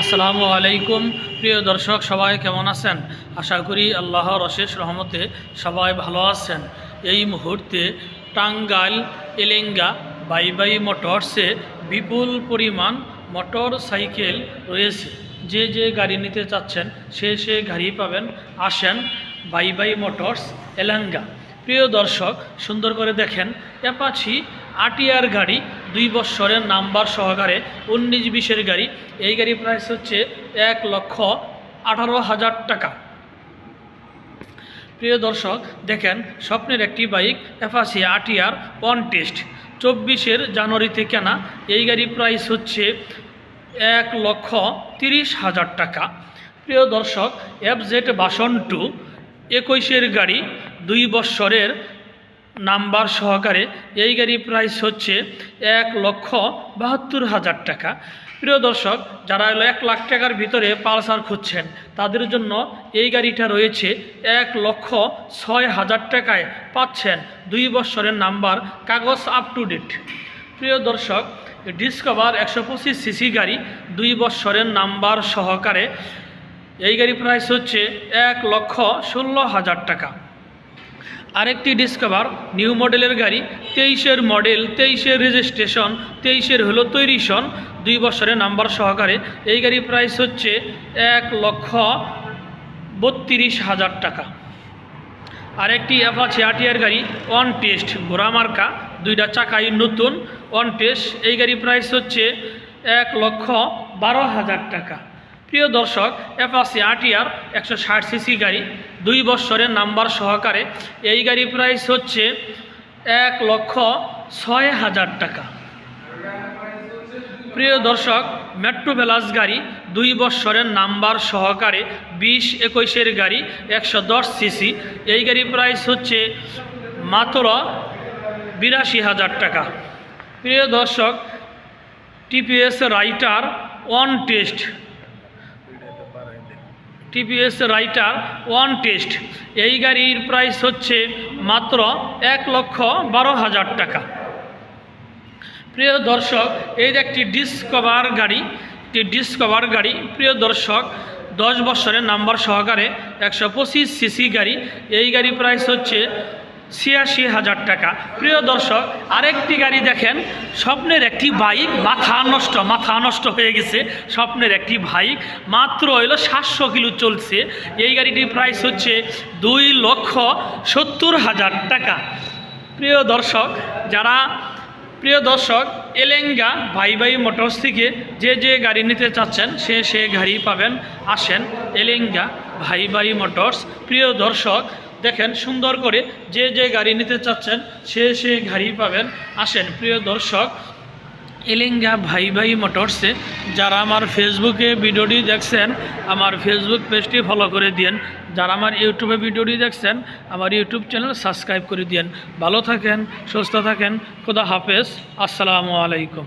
আসসালামু আলাইকুম। প্রিয় দর্শক, সবাই কেমন আছেন? আশা করি আল্লাহর অশেষ রহমতে সবাই ভালো আছেন। এই মুহূর্তে টাঙ্গাইল, এলেঙ্গা বাই বাই মোটরসে বিপুল পরিমাণ মোটর সাইকেল রয়েছে। যে যে গাড়ি নিতে চাচ্ছেন, সে সে গাড়ি পাবেন। আসেন বাই বাই মোটরস, এলেঙ্গা। প্রিয় দর্শক, সুন্দর করে দেখেন, অ্যাপাচি আটিয়ার গাড়ি দুই বৎসরের নাম্বার সহকারে উনিশ বিশের গাড়ি। এই গাড়ি প্রাইস হচ্ছে এক লক্ষ আঠারো হাজার টাকা। প্রিয় দর্শক, দেখেন, স্বপ্নের একটি বাইক অ্যাপাচি আটিয়ার ওয়ান টেস্ট চব্বিশের জানুয়ারিতে কেনা। এই গাড়ি প্রাইস হচ্ছে এক লক্ষ তিরিশ হাজার টাকা। প্রিয় দর্শক এফ জেড বাসন টু একুশের গাড়ি দুই বৎসরের নাম্বার সহকারে এই গাড়ি প্রাইস হচ্ছে এক লক্ষ বাহাত্তর হাজার টাকা। প্রিয় দর্শক, যারা হলো এক লাখ টাকার ভিতরে পালসার খুঁজছেন, তাদের জন্য এই গাড়িটা রয়েছে এক লক্ষ ছয় হাজার টাকায় পাচ্ছেন দুই বৎসরের নাম্বার কাগজ আপ টু ডেট প্রিয় দর্শক ডিসকভার একশো পঁচিশ সিসি গাড়ি দুই বৎসরের নাম্বার সহকারে এই গাড়ি প্রাইস হচ্ছে এক লক্ষ ষোলো হাজার টাকা। আরেকটি ডিসকভার নিউ মডেলের গাড়ি, তেইশের মডেল তেইশের রেজিস্ট্রেশন তেইশের হলো তৈরি সন। দুই বছরের নাম্বার সহকারে এই গাড়ি প্রাইস হচ্ছে এক লক্ষ বত্রিশ হাজার টাকা। আরেকটি অ্যাপাচি আটিয়ার গাড়ি ওয়ান টেস্ট ঘোড়ামার্কা দুইটা চাকাই নতুন ওয়ান টেস্ট এই গাড়ি প্রাইস হচ্ছে এক লক্ষ বারো হাজার টাকা। প্রিয় দর্শক অ্যাপাচি আটিয়ার একশো ষাট সিসি গাড়ি দুই বৎসরের নাম্বার সহকারে এই গাড়ি প্রাইস হচ্ছে এক লক্ষ ছয় হাজার টাকা। প্রিয় দর্শক মেট্রো গাড়ি দুই বৎসরের নাম্বার সহকারে বিশ একুশের গাড়ি একশো দশ সিসি এই গাড়ি প্রাইস হচ্ছে মাত্র বিরাশি হাজার টাকা। প্রিয় দর্শক TPS writer one test TPS writer one test. এই গাড়ির প্রাইস হচ্ছে মাত্র এক লক্ষ বারো হাজার টাকা। প্রিয় দর্শক, এই যে একটি ডিসকভার গাড়ি, একটি ডিসকভার গাড়ি, প্রিয় দর্শক, দশ বছরের নাম্বার সহকারে একশো পঁচিশ সিসি গাড়ি। এই গাড়ি প্রাইস হচ্ছে ছিয়াশি হাজার টাকা। প্রিয় দর্শক, আরেকটি গাড়ি দেখেন, স্বপ্নের একটি বাইক, মাথা নষ্ট মাথা নষ্ট হয়ে গেছে, স্বপ্নের একটি বাইক, মাত্র হইল সাতশো কিলো চলছে। এই গাড়িটির প্রাইস হচ্ছে দুই লক্ষ সত্তর হাজার টাকা। প্রিয় দর্শক, যারা, প্রিয় দর্শক, এলেঙ্গা ভাই ভাই মোটরস থেকে যে যে গাড়ি নিতে চাচ্ছেন, সে সে গাড়ি পাবেন। আসেন, এলেঙ্গা ভাই ভাই মোটরস। প্রিয় দর্শক দেখেন সুন্দর করে যে যে গাড়ি নিতে চাচ্ছেন, সে সে গাড়ি পাবেন। আসেন, প্রিয় দর্শক, এলেঙ্গা ভাই ভাই মোটরসে যারা আমার ফেসবুকে ভিডিওটি দেখছেন, আমার ফেসবুক পেজটি ফলো করে দিন যারা আমার ইউটিউবে ভিডিওটি দেখছেন, আমার ইউটিউব চ্যানেল সাবস্ক্রাইব করে দিন ভালো থাকেন, সুস্থ থাকেন, খুদা হাফেজ। আসসালামু আলাইকুম।